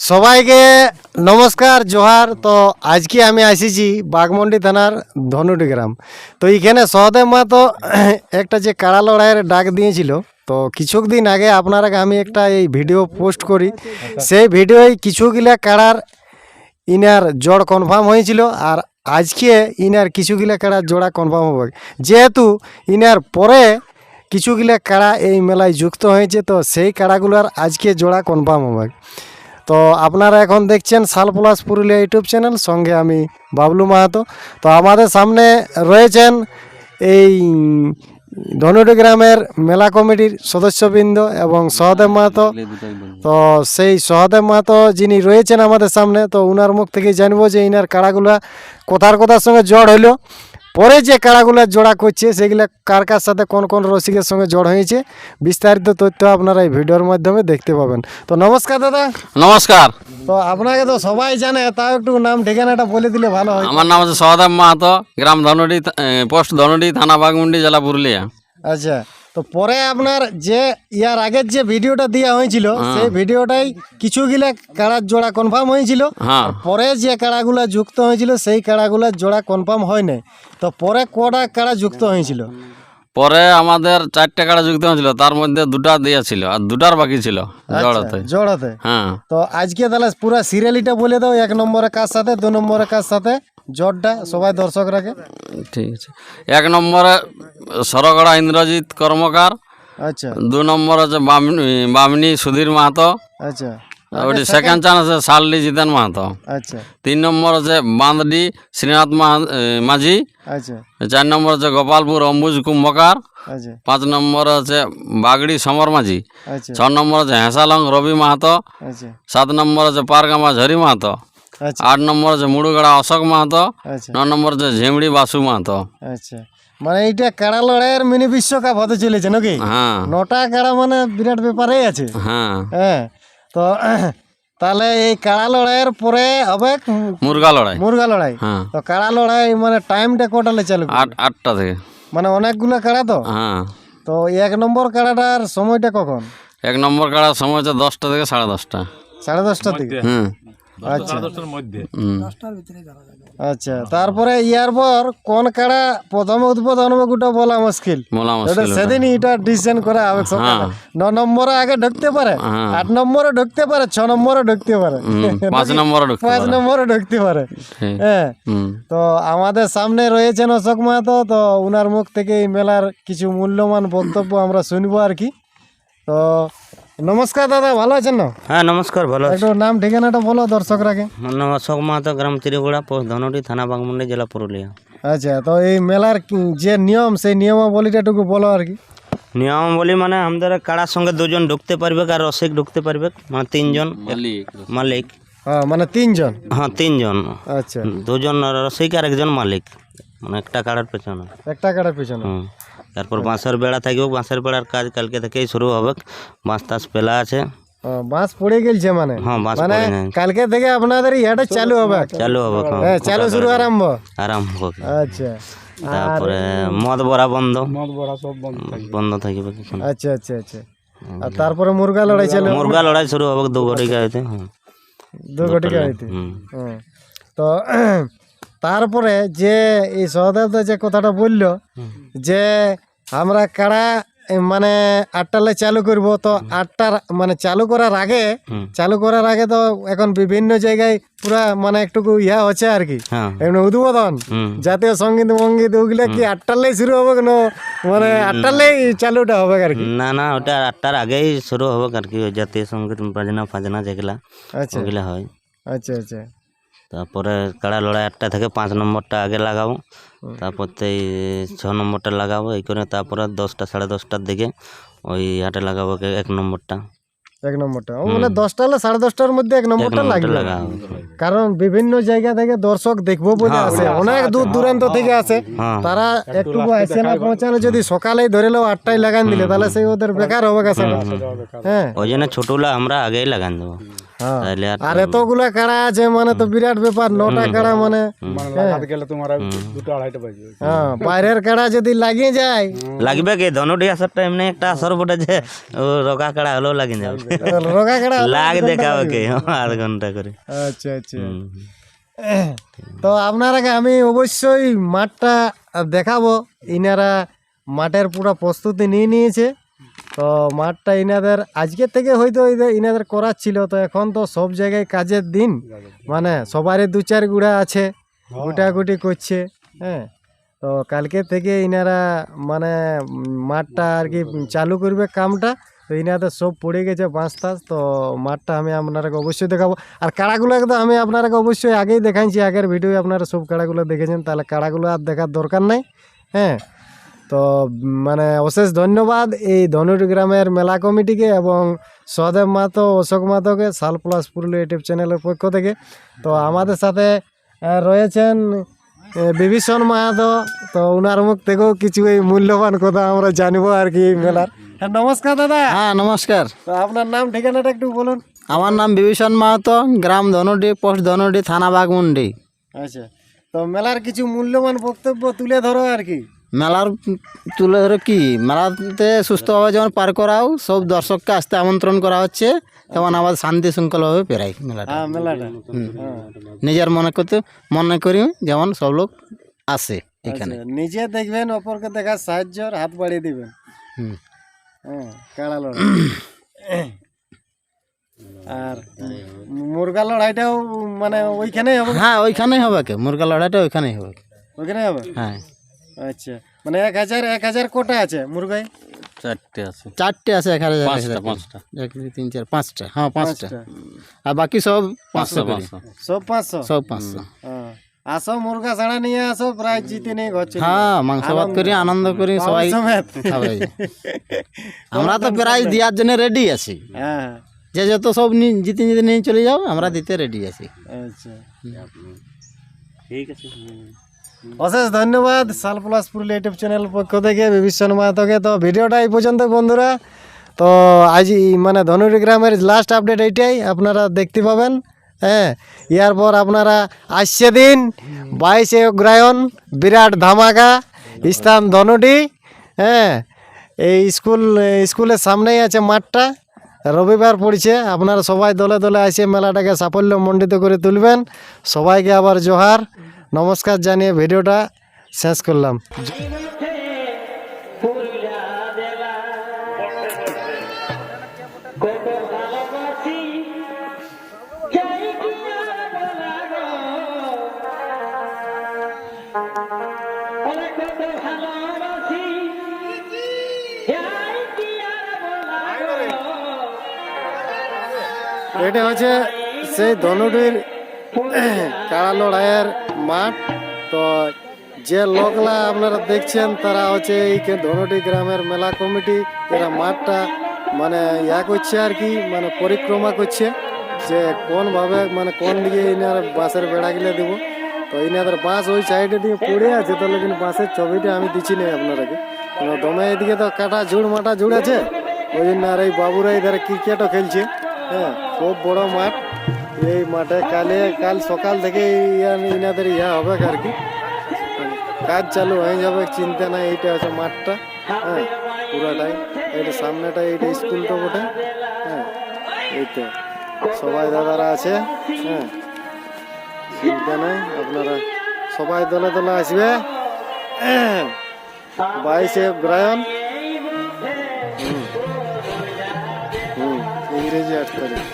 সবাইকে নমস্কার, জোহার। তো আজকে আমি আসিছি বাগমন্ডি থানার ধনুটি গ্রাম। তো এইখানে সহদেব মা তো একটা যে কাড়া লড়াইয়ের ডাক দিয়েছিল, তো কিছুদিন আগে আপনারা আমি একটা এই ভিডিও পোস্ট করি। সেই ভিডিওয় কিছুগুলা কাড়ার ইনার জোড় কনফার্ম হয়েছিল আর আজকে ইনার কিছুগুলা কাড়ার জোড়া কনফার্ম হবে। যেহেতু ইনার পরে কিছুগুলা কাড়া এই মেলায় যুক্ত হয়েছে, তো সেই কাড়াগুলোর আজকে জোড়া কনফার্ম হবে। তো আপনারা এখন দেখছেন সাল প্লাস পুরুলিয়া ইউটিউব চ্যানেল, সঙ্গে আমি বাবলু মাহাতো। তো আমাদের সামনে রয়েছেন এই ধনুটি গ্রামের মেলা কমিটির সদস্যবৃন্দ এবং সহদেব মাহাতো। তো সেই সহদেব মাহাতো যিনি রয়েছেন আমাদের সামনে, তো উনার মুখ থেকে জানব যে ইনার কাড়াগুলা কোথার কোথার সঙ্গে জড় হইল। পরে যে কারাগুলো জোড়া করছে সেগুলো কার কার সাথে কোন কোন রসিকের সঙ্গে জড় হয়েছে বিস্তারিত তথ্য আপনারা এই ভিডিওর মাধ্যমে দেখতে পাবেন। তো নমস্কার দাদা। নমস্কার। তো আপনাকে তো সবাই জানে তাও একটু নাম ঠিকানাটা বলে দিলে ভালো হয়। আমার নাম হচ্ছে সহদেব মাহাতো গ্রাম ধনডি পোস্ট ধনডি থানা বাগমুন্ডি জেলা পুরুলিয়া। আচ্ছা। তো পরে আপনার যে ইয়ার আগের যে ভিডিওটা দেওয়া হয়েছিল সেই ভিডিওটাই কিছু গিলা কাড়ার জোড়া কনফার্ম হয়েছিল। হ্যাঁ। পরে যে কাড়াগুলা যুক্ত হয়েছিল সেই কাড়াগুলার জোড়া কনফার্ম হয় নাই। তো পরে কটা কাড়া যুক্ত হয়েছিল? পরে আমাদের চারটে কাড়া যুক্ত হয়েছিল তার মধ্যে দুটা দিয়েছিল আর দুটার বাকি ছিল জড়াতে। জোড়াতে। হ্যাঁ। তো আজকে তাহলে পুরো সিরিয়ালিটা বলে দাও এক নম্বরের কার সাথে দু নম্বরের কার সাথে জোরটা সবাই দর্শক রাখে। ঠিক আছে। এক নম্বরে সরগড়া ইন্দ্রজিৎ কর্মকার আচ্ছা। দু নম্বর হচ্ছে বামনি বামনি সুধীর মাহাতো আচ্ছা। ওটি সেকেন্ড চান্স আছে শালডি জিতেন মাহাতো। আচ্ছা। তিন নম্বর হচ্ছে বাঁধডি শ্রীনাথ মাঝি। আচ্ছা। চার নম্বর হচ্ছে গোপালপুর অম্বুজ কুম্ভকার। আচ্ছা। পাঁচ নম্বর আছে বাগড়ি সমর মাঝি। আচ্ছা। ছ নম্বর আছে হেঁসালং রবি মাহাতো। আচ্ছা। সাত নম্বর হচ্ছে পারগামা ঝরি মাহাতো। আচ্ছা। আট নম্বর হচ্ছে মুড়ুগড়া অশোক মাহাতো। আচ্ছা। ন নম্বর হচ্ছে ঝিমড়ি বাসু মাহাতো। আচ্ছা। মানে এইটা কাড়া লড়াইয়ের মিনি বিশ্বকাপ হতে চলেছে নাকি? হ্যাঁ। নটা কাড়া মানে বিরাট ব্যাপারেই আছে। হ্যাঁ। হ্যাঁ। তো তাহলে এই কাড়া লড়াইয়ের পরে হবে মুরগা লড়াই। মুরগা লড়াই। হ্যাঁ। তো কাড়া লড়াই মানে টাইমটা কটালে চালু আট আটটা থেকে। মানে অনেকগুলো কাড়া তো? হ্যাঁ। তো এক নম্বর কাড়াটার সময়টা কখন? এক নম্বর কাড়ার সময় হচ্ছে দশটা থেকে সাড়ে দশটা। সাড়ে দশটা থেকে। হুম আচ্ছা। আচ্ছা তারপরে ইয়ার পর কোন কাড়া প্রথমে উদ্বোধন হবে বলা মুশকিল। সেদিনই এটা ডিসিশন করা হবে ন নম্বরে আগে ঢুকতে পারে হ্যাঁ। আট নম্বরে ঢুকতে পারে ছ নম্বরে ঢুকতে পারে। পাঁচ নম্বরে ঢুকতে পাঁচ পারে। নম্বরে ঢুকতে পারে। হ্যাঁ। হুম। তো আমাদের সামনে রয়েছেন অশোক মাহাতো। তো উনার মুখ থেকে এই মেলার কিছু মূল্যবান বক্তব্য আমরা শুনব আর কি। তো নমস্কার দাদা ভালো আছেন না? হ্যাঁ নমস্কার ভালো আছি। একটু নাম ঠিকানাটা বলো দর্শকরাকে। আমার নাম অশোক মাহাতো গ্রাম তিরিগুড়া পোস্ট ধনুটি থানা বাগমুন্ডি জেলা পুরুলিয়া। আচ্ছা তো এই মেলার যে নিয়ম সেই নিয়মাবলীটা একটু বলো আর কি। নিয়মাবলী মানে আমাদের কাড়ার সঙ্গে দুজন ঢুকতে পারবে আর রসিক ঢুকতে পারবে মানে তিনজন। মালিক। মালিক। হ্যাঁ মানে তিনজন? হ্যাঁ তিনজন। আচ্ছা। দুজন রসিক আর একজন মালিক মানে একটা কাড়ার পেছনে। একটা কাটার পিছনে। হুম। তারপর বাঁশের বেড়া থাকবে। বাঁশের বেড়ার কাজ কালকে থেকেই শুরু হবে। বাঁশ টাস পেলা আছে। বাঁশ পড়ে গেলছে মানে? হ্যাঁ বাঁশ মানে কালকে থেকে আপনাদের ইয়াটা চালু হবে চালু হবে হ্যাঁ, চালু শুরু আরম্ভ। আরম্ভ আচ্ছা। তারপরে মদ বড়া বন্ধ। বন্ধ থাকবে। আচ্ছা আচ্ছা আচ্ছা। আর তারপরে মুরগা লড়াই চালু মুরগা লড়াই শুরু হবে দু ঘটি গাড়িতে হ্যাঁ। দু ঘটিকা হইতে। তো তারপরে যে এই সহদেবদা যে কথাটা বলল যে আমরা কাড়া মানে আটটালে চালু করব তো আটটার মানে চালু করার আগে চালু করার আগে তো এখন বিভিন্ন জায়গায় পুরা মানে একটুকু ইয়া হচ্ছে আর কি। হ্যাঁ। এমনি উদ্বোধন জাতীয় সংগীত মঙ্গীত ওগুলো কি আটটালেই শুরু হবে কেন মানে আটটালেই চালুটা হবে আর কি? না না ওটা আটটার আগেই শুরু হবে আর কি জাতীয় সংগীত বাজনা ফাজনা যেগুলা আচ্ছা। ওগুলা হয়। আচ্ছা আচ্ছা। তারপরে কাড়া লড়াই আটটা থেকে পাঁচ নম্বরটা আগে লাগাবো। তারপর তো এই ছ নম্বরটা লাগাবো এই করে তারপরে দশটা সাড়ে দশটার দিকে ওই হাটে লাগাবো এক নম্বরটা। এক নম্বরটা। মানে দশটা হলে সাড়ে দশটার মধ্যে এক নম্বরটা লাগবে। কারণ বিভিন্ন জায়গা থেকে দর্শক দেখব বলে আসে অনেক দূর দূরান্ত থেকে আসে। হ্যাঁ। তারা একটু আসে না পৌঁছানো যদি সকালেই ধরে লো আটটায় লাগান দিলে তাহলে সেই ওদের বেকার হবে। কাছে হ্যাঁ। ওই জন্য ছোটগুলা আমরা আগেই লাগান দেবো। হ্যাঁ। তাহলে আর আর এতগুলা কাড়া আছে মানে তো বিরাট ব্যাপার নটা কাড়া মানে। হ্যাঁ। বাইরের কাড়া যদি লাগিয়ে যায়। লাগবে কি? ধনুটি আসারটা এমনি একটা আসর বটে যে রকা কাড়া হলেও লাগি যাবে। রোগা কাড়া লাগ দেখাবে কি? আধ ঘণ্টা করে। আচ্ছা আচ্ছা। তো আপনারাকে আমি অবশ্যই মাঠটা দেখাবো। ইনারা মাঠের পুরো প্রস্তুতি নিয়ে নিয়েছে। তো মাঠটা ইনাদের, আজকে থেকে হয়তো ইনাদের করার ছিল, তো এখন তো সব জায়গায় কাজের দিন। মানে সবারই দু চার গুড়া আছে, গুটাগুটি করছে হ্যাঁ। তো কালকে থেকে ইনারা মানে মাঠটা আর কি চালু করবে কামটা, তো ইনাদের সব পড়ে গেছে বাঁশ টাস, তো মাঠটা আমি আপনারাকে অবশ্যই দেখাবো। আর কাড়াগুলোকে তো আমি আপনারাকে অবশ্যই আগেই দেখাইছি, আগের ভিডিও আপনারা সব কাড়াগুলো দেখেছেন, তাহলে কাড়াগুলো আর দেখার দরকার নাই হ্যাঁ। তো মানে অশেষ ধন্যবাদ এই ধনুটি গ্রামের মেলা কমিটিকে এবং সদেব মাতো অশোক মাতোকে সাল প্লাস পুরুলিয়া ইউটিউব চ্যানেলের পক্ষ থেকে। তো আমাদের সাথে রয়েছেন বিভীষণ মাহাতো। তো ওনার মুখ থেকেও কিছু এই মূল্যবান কথা আমরা জানব আর কি মেলার। হ্যাঁ নমস্কার দাদা। হ্যাঁ নমস্কার। তো আপনার নাম ঠিকানাটা একটু বলুন। আমার নাম বিভীষণ মাহাতো গ্রাম ধনুডি পোস্ট ধনুডি থানা বাগমুন্ডি আচ্ছা। তো মেলার কিছু মূল্যবান বক্তব্য তুলে ধরো আর কি। মেলার তুলে ধরে কি? মেলাতে সুস্থভাবে যেমন পার করাও সব দর্শককে আসতে আমন্ত্রণ করা হচ্ছে তেমন আবার শান্তি শৃঙ্খলভাবে পেরাই মেলাটা। হ্যাঁ মেলাটা। নিজের মনে করতে মনে করি যেমন সব লোক আসে এখানে। নিজে দেখবেন অপরকে দেখার সাহায্য হাত বাড়িয়ে দিবেন। হ্যাঁ কাড়া লড়াই। আর মুরগা লড়াইটাও মানে ওইখানেই হবে? হ্যাঁ ওইখানেই হবে কে? মুরগা লড়াইটা ওইখানেই হবে। ওইখানে হবে? হ্যাঁ। আচ্ছা। মানে এক হাজার এক হাজার কোটা আছে মুরগাই? চারটে আছে। চারটে আছে এক হাজার এক পাঁচটা পাঁচটা। এক দুই তিন চার পাঁচটা। হ্যাঁ পাঁচটা। আর বাকি সব পাঁচশো পাঁচশো সব পাঁচশো? সব পাঁচশো। হ্যাঁ। আসো মুরগা ছাড়া নিয়ে আসো প্রায় জিতে নিয়ে ঘর হ্যাঁ মাংস ভাত করি আনন্দ করি সবাই। খাবে। আমরা তো প্রায় দেওয়ার জন্য রেডি আছি। হ্যাঁ যে যত সব জিতে জিতে নিয়ে চলে যাও আমরা দিতে রেডি আছি। আচ্ছা। ঠিক আছে। অশেষ ধন্যবাদ, সাল প্লাস ইউটিউব চ্যানেল পক্ষ থেকে, বিভীষণ মাহাতোকে। তো ভিডিওটা এই পর্যন্ত, বন্ধুরা। তো আজ মানে ধনুরি গ্রামের লাস্ট আপডেট এইটাই, আপনারা দেখতে পাবেন। হ্যাঁ ইয়ার পর আপনারা আসছে দিন, বাইশে অগ্রায়ণ, বিরাট ধামাকা, স্থান ধনুটি হ্যাঁ এই স্কুল, স্কুলের সামনেই আছে মাঠটা, রবিবার পড়ছে, আপনারা সবাই দলে দলে আসে মেলাটাকে সাফল্য মণ্ডিত করে তুলবেন। সবাইকে আবার জোহার। নমস্কার জানিয়ে ভিডিওটা শেষ করলাম। এটা হচ্ছে সেই ধনুটির কাড়া লড়াইয়ের মাঠ? তো যে লোকলা আপনারা দেখছেন, তারা হচ্ছে এই ধনুটি গ্রামের মেলা কমিটি। এরা মাঠটা মানে ইয়া করছে আর কি মানে পরিক্রমা করছে যে কোনভাবে মানে কোন দিকে ইনার বাঁশের বেড়া গিলে দেবো। তো ইনাদের বাঁশ ওই সাইডে দিয়ে পড়ে আছে, তো লেকিন বাঁশের ছবিটা আমি দিচ্ছি না আপনারাকে দমে এদিকে তো কাটা ঝুড় মাটা ঝুড় আছে। ওই জন্য আর এই বাবুরা এধারে ক্রিকেটও খেলছে। হ্যাঁ খুব বড় মাঠ। এই মাঠে কালে, কাল সকাল থেকে ইনাদের ইয়া হবে আর কি কাজ চালু হয়ে যাবে, চিন্তা নাই, এইটা হচ্ছে মাঠটা। হ্যাঁ পুরাটাই, এইটা সামনেটা এইটা স্কুলটা বটে। হ্যাঁ এই তো সবাই দাদারা আছে। হ্যাঁ চিন্তা নাই, আপনারা সবাই দলে দলে আসবে। বাইশে গ্রায়ন হুম হুম, ইংরেজি আট তারিখ।